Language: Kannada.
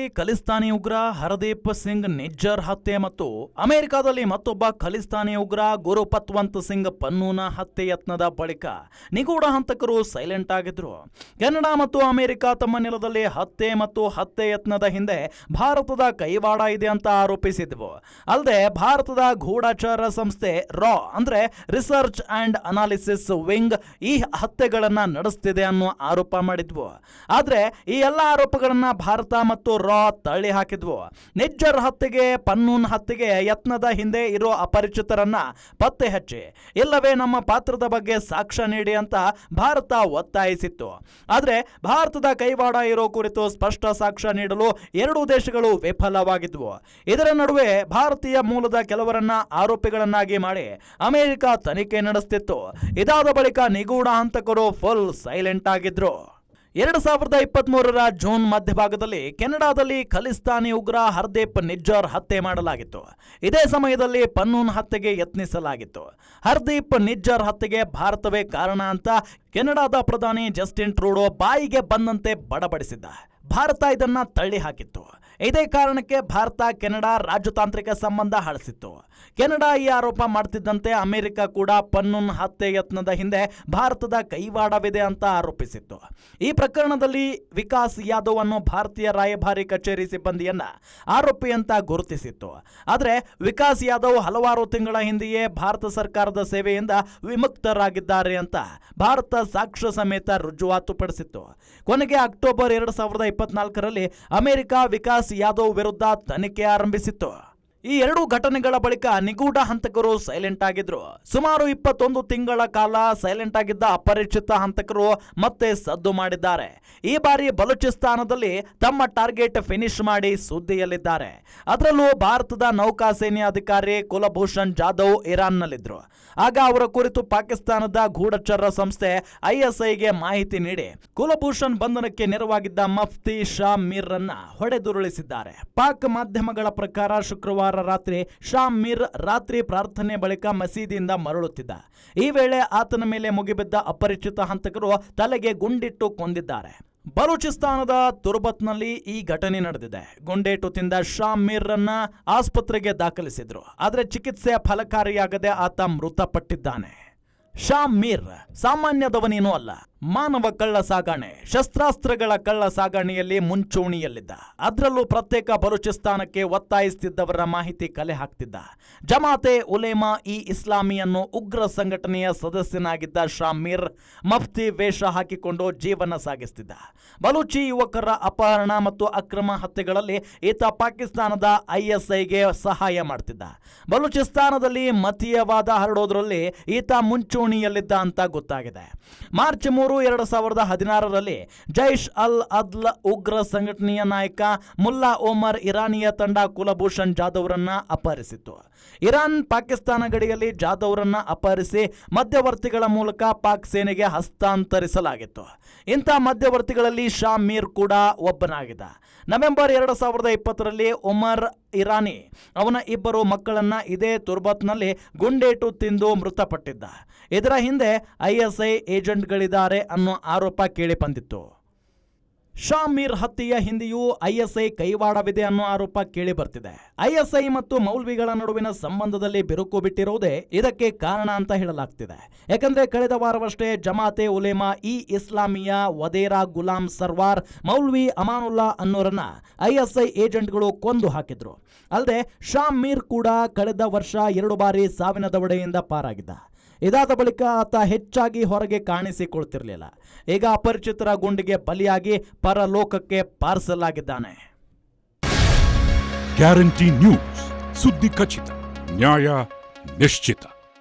ಕೆನಡಾದಲ್ಲಿ ಖಲಿಸ್ತಾನಿ ಉಗ್ರ ಹರದೀಪ್ ಸಿಂಗ್ ನಿಜ್ಜರ್ ಹತ್ಯೆ ಮತ್ತು ಅಮೆರಿಕದಲ್ಲಿ ಮತ್ತೊಬ್ಬ ಖಲಿಸ್ತಾನಿ ಉಗ್ರ ಗುರು ಪತ್ವಂತ್ ಸಿಂಗ್ ಪನ್ನೂನ ಹತ್ಯೆ ಯತ್ನದ ಬಳಿಕ ನಿಗೂಢ ಹಂತಕರು ಸೈಲೆಂಟ್ ಆಗಿದ್ರು. ಕೆನಡಾ ಮತ್ತು ಅಮೆರಿಕ ತಮ್ಮ ನೆಲದಲ್ಲಿ ಹತ್ಯೆ ಮತ್ತು ಹತ್ಯೆ ಯತ್ನದ ಹಿಂದೆ ಭಾರತದ ಕೈವಾಡ ಇದೆ ಅಂತ ಆರೋಪಿಸಿದ್ವು. ಅಲ್ಲದೆ ಭಾರತದ ಗೂಢಚಾರ ಸಂಸ್ಥೆ ರಾ ಅಂದ್ರೆ ರಿಸರ್ಚ್ ಅಂಡ್ ಅನಾಲಿಸಿಸ್ ವಿಂಗ್ ಈ ಹತ್ಯೆಗಳನ್ನ ನಡೆಸ್ತಿದೆ ಅನ್ನೋ ಆರೋಪ ಮಾಡಿದ್ವು. ಆದ್ರೆ ಈ ಎಲ್ಲ ಆರೋಪಗಳನ್ನ ಭಾರತ ಮತ್ತು ರಾ ತಳ್ಳಿ ಹಾಕಿದ್ವು. ನಿಜ್ಜರ್ ಹತ್ತಿಗೆ, ಪನ್ನೂನ್ ಹತ್ತಿಗೆ ಯತ್ನದ ಹಿಂದೆ ಇರೋ ಅಪರಿಚಿತರನ್ನ ಪತ್ತೆ ಹಚ್ಚಿ. ಇಲ್ಲವೇ ನಮ್ಮ ಪಾತ್ರದ ಬಗ್ಗೆ ಸಾಕ್ಷ್ಯ ನೀಡಿ ಅಂತ ಭಾರತ ಒತ್ತಾಯಿಸಿತ್ತು. ಆದರೆ ಭಾರತದ ಕೈವಾಡ ಇರೋ ಕುರಿತು ಸ್ಪಷ್ಟ ಸಾಕ್ಷ್ಯ ನೀಡಲು ಎರಡೂ ದೇಶಗಳು ವಿಫಲವಾಗಿದ್ವು. ಇದರ ನಡುವೆ ಭಾರತೀಯ ಮೂಲದ ಕೆಲವರನ್ನ ಆರೋಪಿಗಳನ್ನಾಗಿ ಮಾಡಿ ಅಮೆರಿಕ ತನಿಖೆ ನಡೆಸ್ತಿತ್ತು. ಇದಾದ ಬಳಿಕ ನಿಗೂಢ ಹಂತಕರು ಫುಲ್ ಸೈಲೆಂಟ್ ಆಗಿದ್ರು. ಎರಡು ಸಾವಿರದ ಇಪ್ಪತ್ಮೂರರ ಜೂನ್ ಮಧ್ಯಭಾಗದಲ್ಲಿ ಕೆನಡಾದಲ್ಲಿ ಖಲಿಸ್ತಾನಿ ಉಗ್ರ ಹರ್ದೀಪ್ ನಿಜ್ಜರ್ ಹತ್ಯೆ ಮಾಡಲಾಗಿತ್ತು. ಇದೇ ಸಮಯದಲ್ಲಿ ಪನ್ನೂನ್ ಹತ್ಯೆಗೆ ಯತ್ನಿಸಲಾಗಿತ್ತು. ಹರ್ದೀಪ್ ನಿಜ್ಜರ್ ಹತ್ಯೆಗೆ ಭಾರತವೇ ಕಾರಣ ಅಂತ ಕೆನಡಾದ ಪ್ರಧಾನಿ ಜಸ್ಟಿನ್ ಟ್ರೂಡೋ ಬಾಯಿಗೆ ಬಂದಂತೆ ಬಡಬಡಿಸಿದ್ದ ಭಾರತ ಇದನ್ನ ತಳ್ಳಿ ಹಾಕಿತ್ತು ಇದೇ ಕಾರಣಕ್ಕೆ ಭಾರತ, ಕೆನಡಾ ರಾಜತಾಂತ್ರಿಕ ಸಂಬಂಧ ಹಳಸಿತ್ತು ಕೆನಡಾ ಈ ಆರೋಪ ಮಾಡ್ತಿದ್ದಂತೆ ಅಮೆರಿಕ ಕೂಡ ಪನ್ನುನ್ ಹತ್ಯೆ ಯತ್ನದ ಹಿಂದೆ ಭಾರತದ ಕೈವಾಡವಿದೆ ಅಂತ ಆರೋಪಿಸಿತ್ತು. ಈ ಪ್ರಕರಣದಲ್ಲಿ ವಿಕಾಸ್ ಯಾದವ್ ಅನ್ನು ಭಾರತೀಯ ರಾಯಭಾರಿ ಕಚೇರಿ ಸಿಬ್ಬಂದಿಯನ್ನ ಆರೋಪಿ ಅಂತ ಗುರುತಿಸಿತ್ತು. ಆದರೆ ವಿಕಾಸ್ ಯಾದವ್ ಹಲವಾರು ತಿಂಗಳ ಹಿಂದೆಯೇ ಭಾರತ ಸರ್ಕಾರದ ಸೇವೆಯಿಂದ ವಿಮುಕ್ತರಾಗಿದ್ದಾರೆ ಅಂತ ಭಾರತ ಸಾಕ್ಷ್ಯ ಸಮೇತ ರುಜುವಾತುಪಡಿಸಿತ್ತು. ಕೊನೆಗೆ ಅಕ್ಟೋಬರ್ ಎರಡು ಸಾವಿರದ ಇಪ್ಪತ್ನಾಲ್ಕರಲ್ಲಿ ಅಮೆರಿಕ ವಿಕಾಸ್ ಯಾದವ್ ವಿರುದ್ಧ ತನಿಖೆ ಆರಂಭಿಸಿತ್ತು. ಈ ಎರಡು ಘಟನೆಗಳ ಬಳಿಕ ನಿಗೂಢ ಹಂತಕರು ಸೈಲೆಂಟ್ ಆಗಿದ್ರು. ಸುಮಾರು ಇಪ್ಪತ್ತೊಂದು ತಿಂಗಳ ಕಾಲ ಸೈಲೆಂಟ್ ಆಗಿದ್ದ ಅಪರಿಚಿತ ಹಂತಕರು ಮತ್ತೆ ಸದ್ದು ಮಾಡಿದ್ದಾರೆ. ಈ ಬಾರಿ ಬಲೂಚಿಸ್ತಾನದಲ್ಲಿ ತಮ್ಮ ಟಾರ್ಗೆಟ್ ಫಿನಿಶ್ ಮಾಡಿ ಸುದ್ದಿಯಲ್ಲಿದ್ದಾರೆ. ಅದರಲ್ಲೂ ಭಾರತದ ನೌಕಾಸೇನೆ ಅಧಿಕಾರಿ ಕುಲಭೂಷಣ್ ಜಾಧವ್ ಇರಾನ್ನಲ್ಲಿದ್ರು. ಆಗ ಅವರ ಕುರಿತು ಪಾಕಿಸ್ತಾನದ ಗೂಢಚರ ಸಂಸ್ಥೆ ಐಎಸ್ಐಗೆ ಮಾಹಿತಿ ನೀಡಿ ಕುಲಭೂಷಣ್ ಬಂಧನಕ್ಕೆ ನೆರವಾಗಿದ್ದ ಮಫ್ತಿ ಶಾ ಮೀರ್ರನ್ನ ಹೊಡೆದುರುಳಿಸಿದ್ದಾರೆ. ಪಾಕ್ ಮಾಧ್ಯಮಗಳ ಪ್ರಕಾರ ಶುಕ್ರವಾರ ರಾತ್ರಿ ಶಾ ಮೀರ್ ರಾತ್ರಿ ಪ್ರಾರ್ಥನೆ ಬಳಿಕ ಮಸೀದಿಯಿಂದ ಮರಳುತ್ತಿದ್ದ. ಈ ವೇಳೆ ಆತನ ಮೇಲೆ ಮುಗಿಬಿದ್ದ ಅಪರಿಚಿತ ಹಂತಕರು ತಲೆಗೆ ಗುಂಡಿಟ್ಟು ಕೊಂದಿದ್ದಾರೆ. ಬಲೂಚಿಸ್ತಾನದ ತುರ್ಬತ್ನಲ್ಲಿ ಈ ಘಟನೆ ನಡೆದಿದೆ. ಗುಂಡೇಟು ತಿಂದ ಶಾಮೀರ್ರನ್ನ ಆಸ್ಪತ್ರೆಗೆ ದಾಖಲಿಸಿದ್ರು. ಆದರೆ ಚಿಕಿತ್ಸೆ ಫಲಕಾರಿಯಾಗದೆ ಆತ ಮೃತಪಟ್ಟಿದ್ದಾನೆ. ಶಾಮೀರ್ ಸಾಮಾನ್ಯದವನೇನೂ ಅಲ್ಲ. ಮಾನವ ಕಳ್ಳ ಸಾಗಾಣೆ ಶಸ್ತ್ರಾಸ್ತ್ರಗಳ ಕಳ್ಳ ಸಾಗಣೆಯಲ್ಲಿ ಮುಂಚೂಣಿಯಲ್ಲಿದ್ದ. ಅದರಲ್ಲೂ ಪ್ರತ್ಯೇಕ ಬಲೂಚಿಸ್ತಾನಕ್ಕೆ ಒತ್ತಾಯಿಸುತ್ತಿದ್ದವರ ಮಾಹಿತಿ ಕಲೆ ಹಾಕ್ತಿದ್ದ. ಜಮಾತೆ ಉಲೇಮಾ ಇ ಇಸ್ಲಾಮಿಯನ್ನು ಉಗ್ರ ಸಂಘಟನೆಯ ಸದಸ್ಯನಾಗಿದ್ದ ಶಾಮೀರ್ ಮಫ್ತಿ ವೇಷ ಹಾಕಿಕೊಂಡು ಜೀವನ ಸಾಗಿಸ್ತಿದ್ದ. ಬಲೂಚಿ ಯುವಕರ ಅಪಹರಣ ಮತ್ತು ಅಕ್ರಮ ಹತ್ಯೆಗಳಲ್ಲಿ ಈತ ಪಾಕಿಸ್ತಾನದ ಐಎಸ್ಐಗೆ ಸಹಾಯ ಮಾಡ್ತಿದ್ದ. ಬಲೂಚಿಸ್ತಾನದಲ್ಲಿ ಮತೀಯವಾದ ಹರಡೋದ್ರಲ್ಲಿ ಈತ ಮುಂಚೂಣಿಯಲ್ಲಿದ್ದ ಅಂತ ಗೊತ್ತಾಗಿದೆ. ಮಾರ್ಚ್ ಮೂರು ಎರಡು ಸಾವಿರದ ಹದಿನಾರರಲ್ಲಿ ಜೈಷ್ ಅಲ್ ಅದ್ಲ ಉಗ್ರ ಸಂಘಟನೆಯ ನಾಯಕ ಮುಲ್ಲಾ ಓಮರ್ ಇರಾನಿಯ ತಂಡ ಕುಲಭೂಷಣ್ ಜಾಧವ್ರನ್ನ ಅಪಹರಿಸಿತ್ತು. ಇರಾನ್ ಪಾಕಿಸ್ತಾನ ಗಡಿಯಲ್ಲಿ ಜಾಧವ್ರನ್ನ ಅಪಹರಿಸಿ ಮಧ್ಯವರ್ತಿಗಳ ಮೂಲಕ ಪಾಕ್ ಸೇನೆಗೆ ಹಸ್ತಾಂತರಿಸಲಾಗಿತ್ತು. ಇಂಥ ಮಧ್ಯವರ್ತಿಗಳಲ್ಲಿ ಶಾ ಮೀರ್ ಕೂಡ ಒಬ್ಬನಾಗಿದ್ದ. ನವೆಂಬರ್ ಎರಡು ಸಾವಿರದ ಇಪ್ಪತ್ತರಲ್ಲಿ ಉಮರ್ ಇರಾನಿ. ಅವನ ಇಬ್ಬರು ಮಕ್ಕಳನ್ನು ಇದೇ ತುರ್ಬತ್ನಲ್ಲಿ ಗುಂಡೇಟು ತಿಂದು ಮೃತಪಟ್ಟಿದ್ದ. ಇದರ ಹಿಂದೆ ಐಎಸ್ಐ ಏಜೆಂಟ್ಗಳಿದ್ದಾರೆ ಅನ್ನೋ ಆರೋಪ ಕೇಳಿ ಬಂದಿತ್ತು. ಶಾ ಮೀರ್ ಹತ್ಯೆಯ ಹಿಂದೆಯೂ ಐಎಸ್ಐ ಕೈವಾಡವಿದೆ ಅನ್ನೋ ಆರೋಪ ಕೇಳಿ ಬರ್ತಿದೆ. ಐಎಸ್ಐ ಮತ್ತು ಮೌಲ್ವಿಗಳ ನಡುವಿನ ಸಂಬಂಧದಲ್ಲಿ ಬಿರುಕು ಬಿಟ್ಟಿರುವುದೇ ಇದಕ್ಕೆ ಕಾರಣ ಅಂತ ಹೇಳಲಾಗ್ತಿದೆ. ಯಾಕಂದ್ರೆ ಕಳೆದ ವಾರವಷ್ಟೇ ಜಮಾತೆ ಉಲೇಮಾ ಇ ಇಸ್ಲಾಮಿಯಾ ವದೇರಾ ಗುಲಾಂ ಸರ್ವಾರ್ ಮೌಲ್ವಿ ಅಮಾನುಲ್ಲಾ ಅನ್ನೋರನ್ನ ಐಎಸ್ಐ ಏಜೆಂಟ್ಗಳು ಕೊಂದು ಹಾಕಿದ್ರು. ಅಲ್ಲದೆ ಶಾ ಮೀರ್ ಕೂಡ ಕಳೆದ ವರ್ಷ ಎರಡು ಬಾರಿ ಸಾವಿನ ದವಡೆಯಿಂದ ಪಾರಾಗಿದ್ದ. ಇದಾದ ಬಳಿಕ ಆತ ಹೆಚ್ಚಾಗಿ ಹೊರಗೆ ಕಾಣಿಸಿಕೊಳ್ತಿರಲಿಲ್ಲ. ಈಗ ಅಪರಿಚಿತರ ಗುಂಡಿಗೆ ಬಲಿಯಾಗಿ ಪರಲೋಕಕ್ಕೆ ಪಾರ್ಸಲಾಗಿದ್ದಾನೆ. Guarantee news. ಸುದ್ದಿ ಖಚಿತ, ನ್ಯಾಯ ನಿಶ್ಚಿತ.